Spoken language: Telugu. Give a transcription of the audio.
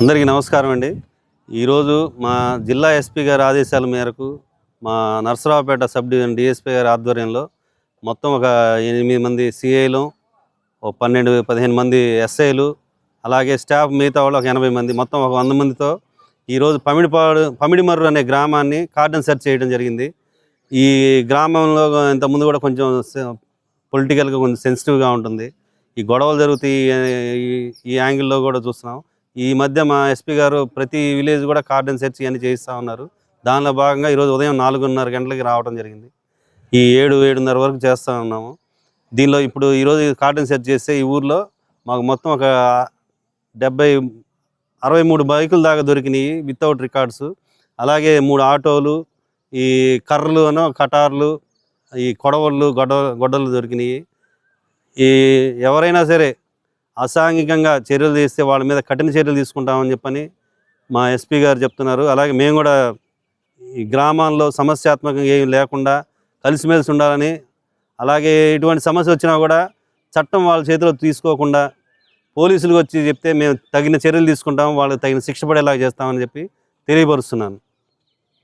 అందరికీ నమస్కారం అండి. ఈరోజు మా జిల్లా ఎస్పీ గారి ఆదేశాల మేరకు మా నరసరావుపేట సబ్ డివిజన్ డిఎస్పీ గారి ఆధ్వర్యంలో మొత్తం ఒక ఎనిమిది మంది సిఐలు ఓ పన్నెండు పదిహేను మంది ఎస్ఐలు అలాగే స్టాఫ్ మిగతా వాళ్ళు ఒక ఎనభై మంది మొత్తం ఒక వంద మందితో ఈరోజు పమిడిపాడు పమిడిమర్రు అనే గ్రామాన్ని కార్డన్ సెర్చ్ చేయడం జరిగింది. ఈ గ్రామంలో ఇంతకుముందు కూడా కొంచెం పొలిటికల్గా కొంచెం సెన్సిటివ్గా ఉంటుంది. ఈ గొడవలు జరుగుతాయి ఈ- ఈ యాంగిల్లో కూడా చూస్తున్నాం. ఈ మధ్య మా ఎస్పీ గారు ప్రతి విలేజ్ కూడా కార్డన్ సెర్చ్ ఇవన్నీ చేయిస్తూ ఉన్నారు. దానిలో భాగంగా ఈరోజు ఉదయం నాలుగున్నర గంటలకి రావడం జరిగింది. ఈ ఏడు ఏడున్నర వరకు చేస్తూ ఉన్నాము. దీనిలో ఇప్పుడు ఈరోజు కార్డన్ సెర్చ్ చేస్తే ఈ ఊర్లో మాకు మొత్తం ఒక డెబ్బై అరవై మూడు బైకుల దాకా దొరికినాయి వితౌట్ రికార్డ్స్. అలాగే మూడు ఆటోలు ఈ కర్రలు అనో కటార్లు ఈ కొడవళ్ళు గొడ్డ గొడ్డలు దొరికినాయి. ఈ ఎవరైనా సరే అసాంఘికంగా చర్యలు తీస్తే వాళ్ళ మీద కఠిన చర్యలు తీసుకుంటామని చెప్పని మా ఎస్పీ గారు చెప్తున్నారు. అలాగే మేము కూడా ఈ గ్రామాల్లో సమస్యాత్మకంగా ఏమి లేకుండా కలిసిమెలిసి ఉండాలని అలాగే ఎటువంటి సమస్య వచ్చినా కూడా చట్టం వాళ్ళ చేతిలో తీసుకోకుండా పోలీసులు వచ్చి చెప్తే మేము తగిన చర్యలు తీసుకుంటాం వాళ్ళకి తగిన శిక్ష పడేలాగా చేస్తామని చెప్పి తెలియపరుస్తున్నాను.